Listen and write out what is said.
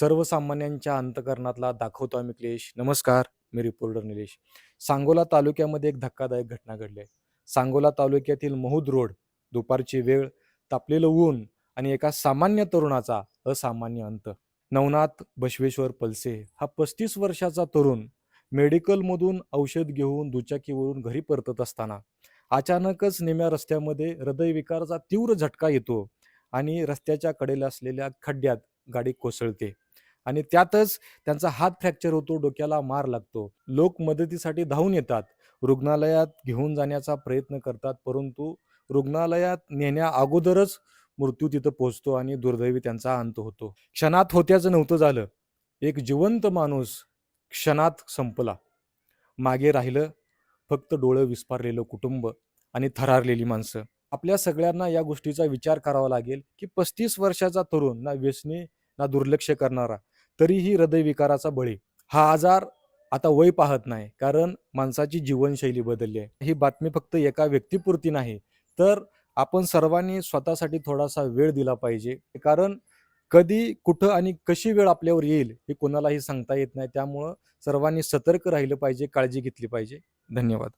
सर्वसामान्यांच्या अंतकरणातला दाखवतो आम्ही क्लेश. नमस्कार मी रिपोर्टर निलेश. सांगोला तालुक्यामध्ये एक धक्कादायक घटना घडली आहे. सांगोला तालुक्यातील महूद रोड दुपारची वेळ तापलेलं ऊन आणि एका सामान्य तरुणाचा असामान्य अंत. नवनाथ बसवेश्वर पलसे हा पस्तीस वर्षाचा तरुण मेडिकलमधून औषध घेऊन दुचाकीवरून घरी परतत असताना अचानकच निम्या रस्त्यामध्ये हृदयविकाराचा तीव्र झटका येतो आणि रस्त्याच्या कडेला असलेल्या खड्ड्यात गाडी कोसळते. आणि त्यातच त्यांचा हात फ्रॅक्चर होतो डोक्याला मार लागतो. लोक मदतीसाठी धावून येतात. रुग्णालयात घेऊन जाण्याचा प्रयत्न करतात परंतु रुग्णालयात नेण्या अगोदरच मृत्यू तिथं पोहोचतो आणि दुर्दैवी त्यांचा अंत होतो. क्षणात होत्याचं नव्हतं झालं. एक जिवंत माणूस क्षणात संपला. मागे राहिलं फक्त डोळं विस्पारलेलं कुटुंब आणि थरारलेली माणसं. आपल्या सगळ्यांना या गोष्टीचा विचार करावा लागेल की पस्तीस वर्षाचा तरुण ना व्यसनी ना दुर्लक्ष करणारा तरीही हृदयविकाराचा बळी. हा आजार आता वय पाहत नाही कारण माणसाची जीवनशैली बदलली आहे. ही बातमी फक्त एका व्यक्तीपुरती नाही तर आपण सर्वांनी स्वतःसाठी थोडासा वेळ दिला पाहिजे. कारण कधी कुठं आणि कशी वेळ आपल्यावर येईल हे कोणालाही सांगता येत नाही. त्यामुळं सर्वांनी सतर्क राहिलं पाहिजे काळजी घेतली पाहिजे. धन्यवाद.